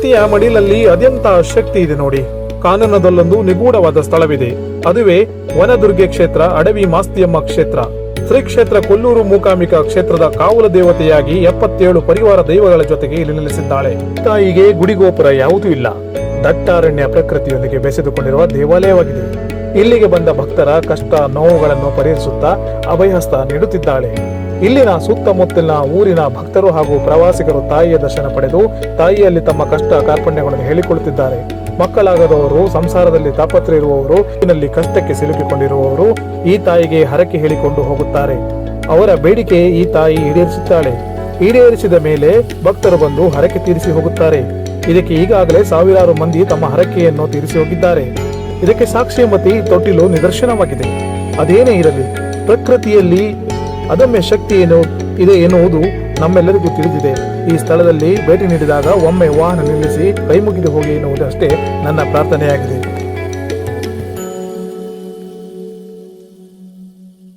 ಪ್ರಕೃತಿಯ ಮಡಿಲಲ್ಲಿ ಅತ್ಯಂತ ಶಕ್ತಿ ಇದೆ ನೋಡಿ. ಕಾನನದಲ್ಲೊಂದು ನಿಗೂಢವಾದ ಸ್ಥಳವಿದೆ. ಅದುವೇ ವನದುರ್ಗೆ ಕ್ಷೇತ್ರ, ಅಡವಿ ಮಾಸ್ತಿಯಮ್ಮ ಕ್ಷೇತ್ರ. ಶ್ರೀ ಕ್ಷೇತ್ರ ಕೊಲ್ಲೂರು ಮೂಕಾಂಬಿಕಾ ಕ್ಷೇತ್ರದ ಕಾವಲ ದೇವತೆಯಾಗಿ ಎಪ್ಪತ್ತೇಳು ಪರಿವಾರ ದೈವಗಳ ಜೊತೆಗೆ ಇಲ್ಲಿ ನೆಲೆಸಿದ್ದಾಳೆ. ತಾಯಿಗೆ ಗುಡಿಗೋಪುರ ಯಾವುದೂ ಇಲ್ಲ. ದಟ್ಟಾರಣ್ಯ ಪ್ರಕೃತಿಯೊಂದಿಗೆ ಬೆಸೆದುಕೊಂಡಿರುವ ದೇವಾಲಯವಾಗಿದೆ. ಇಲ್ಲಿಗೆ ಬಂದ ಭಕ್ತರ ಕಷ್ಟ ನೋವುಗಳನ್ನು ಪರಿಹರಿಸುತ್ತಾ ಅಭಯಹಸ್ತ ನೀಡುತ್ತಿದ್ದಾಳೆ. ಇಲ್ಲಿನ ಸುತ್ತಮುತ್ತಲಿನ ಊರಿನ ಭಕ್ತರು ಹಾಗೂ ಪ್ರವಾಸಿಗರು ತಾಯಿಯ ದರ್ಶನ ಪಡೆದು ತಾಯಿಯಲ್ಲಿ ತಮ್ಮ ಕಷ್ಟ ಕಾರ್ಪಣ್ಯಗಳನ್ನು ಹೇಳಿಕೊಳ್ಳುತ್ತಿದ್ದಾರೆ ಮಕ್ಕಳಾಗದವರು, ಸಂಸಾರದಲ್ಲಿ ತಾಪತ್ರ ಇರುವವರು ಇದರಲ್ಲಿ ಕಷ್ಟಕ್ಕೆ ಸಿಲುಕಿಕೊಂಡಿರುವವರು ಈ ತಾಯಿಗೆ ಹರಕೆ ಹೇಳಿಕೊಂಡು ಹೋಗುತ್ತಾರೆ. ಅವರ ಬೇಡಿಕೆ ಈ ತಾಯಿ ಈಡೇರಿಸುತ್ತಾಳೆ. ಈಡೇರಿಸಿದ ಮೇಲೆ ಭಕ್ತರು ಬಂದು ಹರಕೆ ತೀರಿಸಿ ಹೋಗುತ್ತಾರೆ. ಇದಕ್ಕೆ ಈಗಾಗಲೇ ಸಾವಿರಾರು ಮಂದಿ ತಮ್ಮ ಹರಕೆಯನ್ನು ತೀರಿಸಿ ಹೋಗಿದ್ದಾರೆ. ಇದಕ್ಕೆ ಸಾಕ್ಷಿಮತಿ ತೊಟ್ಟಿಲು ನಿದರ್ಶನವಾಗಿದೆ. ಅದೇನೇ ಇರಲಿ, ಪ್ರಕೃತಿಯಲ್ಲಿ ಅದಮ್ಯ ಶಕ್ತಿ ಏನು? ಇದೆ ಎನ್ನುವುದು ನಮ್ಮೆಲ್ಲರಿಗೂ ತಿಳಿದಿದೆ. ಈ ಸ್ಥಳದಲ್ಲಿ ಭೇಟಿ ನೀಡಿದಾಗ ಒಮ್ಮೆ ವಾಹನ ನಿಲ್ಲಿಸಿ ಕೈ ಮುಗಿದು ಹೋಗಿ ಎನ್ನುವುದಷ್ಟೇ ನನ್ನ ಪ್ರಾರ್ಥನೆಯಾಗಿದೆ.